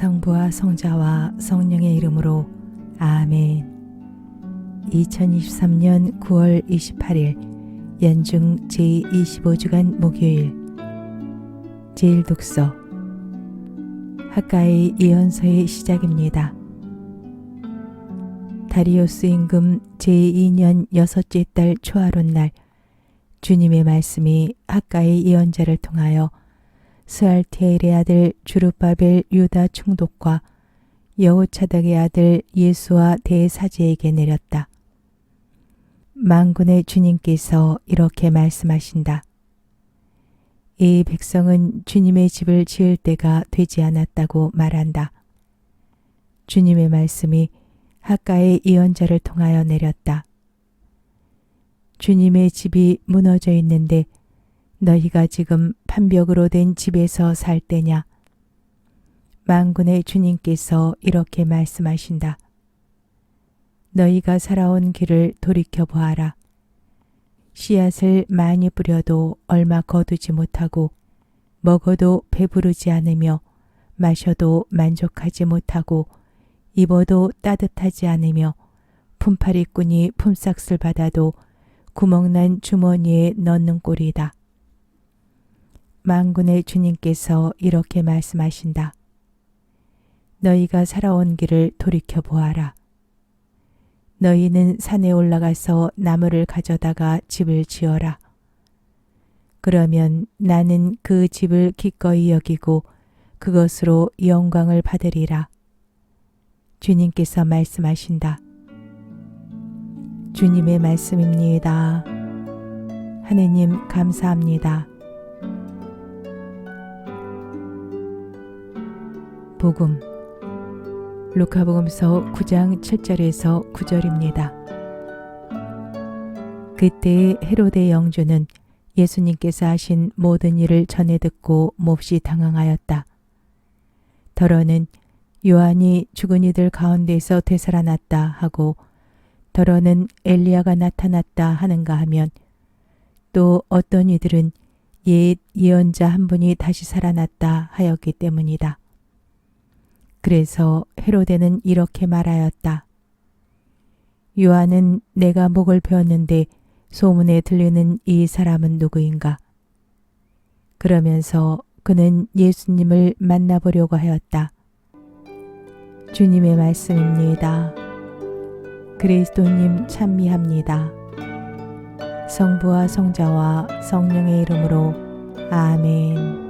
성부와 성자와 성령의 이름으로 아멘. 2023년 9월 28일 연중 제25주간 목요일 제1독서 학가의 예언서의 시작입니다. 다리오스 임금 제2년 여섯째 달 초하룻 날 주님의 말씀이 학가의 예언자를 통하여 스알티엘의 아들 주르바벨 유다 총독과 여호차닥의 아들 예수와 대사제에게 내렸다. 만군의 주님께서 이렇게 말씀하신다. 이 백성은 주님의 집을 지을 때가 되지 않았다고 말한다. 주님의 말씀이 학가의 예언자를 통하여 내렸다. 주님의 집이 무너져 있는데 너희가 지금 판벽으로 된 집에서 살 때냐? 만군의 주님께서 이렇게 말씀하신다. 너희가 살아온 길을 돌이켜 보아라. 씨앗을 많이 뿌려도 얼마 거두지 못하고 먹어도 배부르지 않으며 마셔도 만족하지 못하고 입어도 따뜻하지 않으며 품팔이꾼이 품삯을 받아도 구멍난 주머니에 넣는 꼴이다. 만군의 주님께서 이렇게 말씀하신다. 너희가 살아온 길을 돌이켜 보아라. 너희는 산에 올라가서 나무를 가져다가 집을 지어라. 그러면 나는 그 집을 기꺼이 여기고 그것으로 영광을 받으리라. 주님께서 말씀하신다. 주님의 말씀입니다. 하느님 감사합니다. 복음 루카복음서 9장 7절에서 9절입니다. 그때 헤로데 영주는 예수님께서 하신 모든 일을 전해 듣고 몹시 당황하였다. 더러는 요한이 죽은 이들 가운데서 되살아났다 하고 더러는 엘리야가 나타났다 하는가 하면 또 어떤 이들은 옛 예언자 한 분이 다시 살아났다 하였기 때문이다. 그래서 헤로데는 이렇게 말하였다. 요한은 내가 목을 베었는데 소문에 들리는 이 사람은 누구인가? 그러면서 그는 예수님을 만나보려고 하였다. 주님의 말씀입니다. 그리스도님 찬미합니다. 성부와 성자와 성령의 이름으로 아멘.